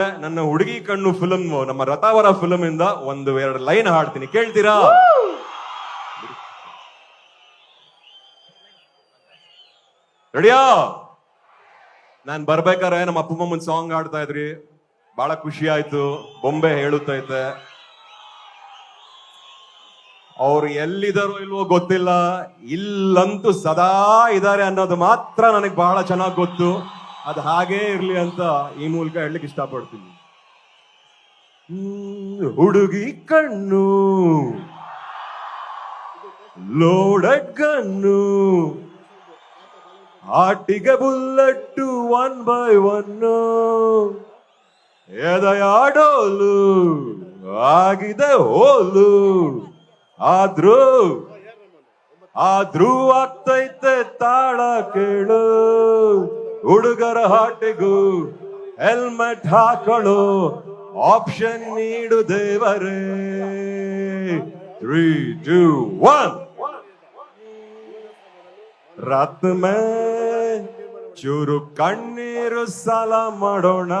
ನನ್ನ ಹುಡುಗಿ ಕಣ್ಣು ಫಿಲಂ ನಮ್ಮ ರಥಾವರ ಫಿಲಂ ಇಂದ ಒಂದು ಎರಡು ಲೈನ್ ಹಾಡ್ತೀನಿ. ಕೇಳ್ತೀರಾ? ರೆಡಿಯಾ ನಾನ್ ಬರ್ಬೇಕಾರೆ ನಮ್ಮ ಅಪ್ಪ ಅಮ್ಮನ್ ಸಾಂಗ್ ಹಾಡ್ತಾ ಇದ್ರಿ. ಬಹಳ ಖುಷಿ ಆಯ್ತು ಬೊಂಬೆ ಹೇಳುತ್ತೈತೆ. ಅವ್ರು ಎಲ್ಲಿದಾರೋ ಇಲ್ವೋ ಗೊತ್ತಿಲ್ಲ ಇಲ್ಲಂತೂ ಸದಾ ಇದಾರೆ ಅನ್ನೋದು ಮಾತ್ರ ನನಗೆ ಬಹಳ ಚೆನ್ನಾಗಿ ಗೊತ್ತು. ಅದು ಹಾಗೇ ಇರಲಿ ಅಂತ ಈ ಮೂಲಕ ಹೇಳಲಿಕ್ಕೆ ಇಷ್ಟಪಡ್ತೀನಿ. ಹುಡುಗಿ ಕಣ್ಣು ಲೋಡೆಡ್ ಕಣ್ಣು ಆಟಿಗೆ ಬುಲ್ಲಟ್ಟು ಒನ್ ಬೈ ಒನ್ ಎದೆಯಾಡೋಲು, ಆಗಿದೆ ಹೋಲು, ಆದ್ರೂ ಆದ್ರೂ ಆಗ್ತೈತೆ ತಾಳ ಕೇಳು. ಹುಡುಗರ ಹಾಟಿಗೂ ಹೆಲ್ಮೆಟ್ ಹಾಕೊಳ್ಳೋ ಆಪ್ಷನ್ ನೀಡು ದೇವರೇ. ತ್ರೀ ಟೂ ಒನ್ ರತ್ ಚೂರು ಕಣ್ಣೀರು ಸಾಲ ಮಾಡೋಣ.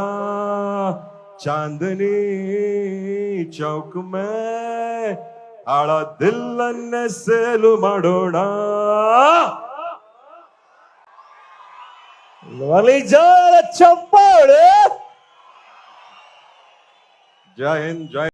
ಚಾಂದನಿ ಚೌಕ್ ಮೇ ಹಳ ದಿಲ್ಲನ್ನೇ ಸೇಲು ಮಾಡೋಣ. ജയ ഹിന്ദ് ജയ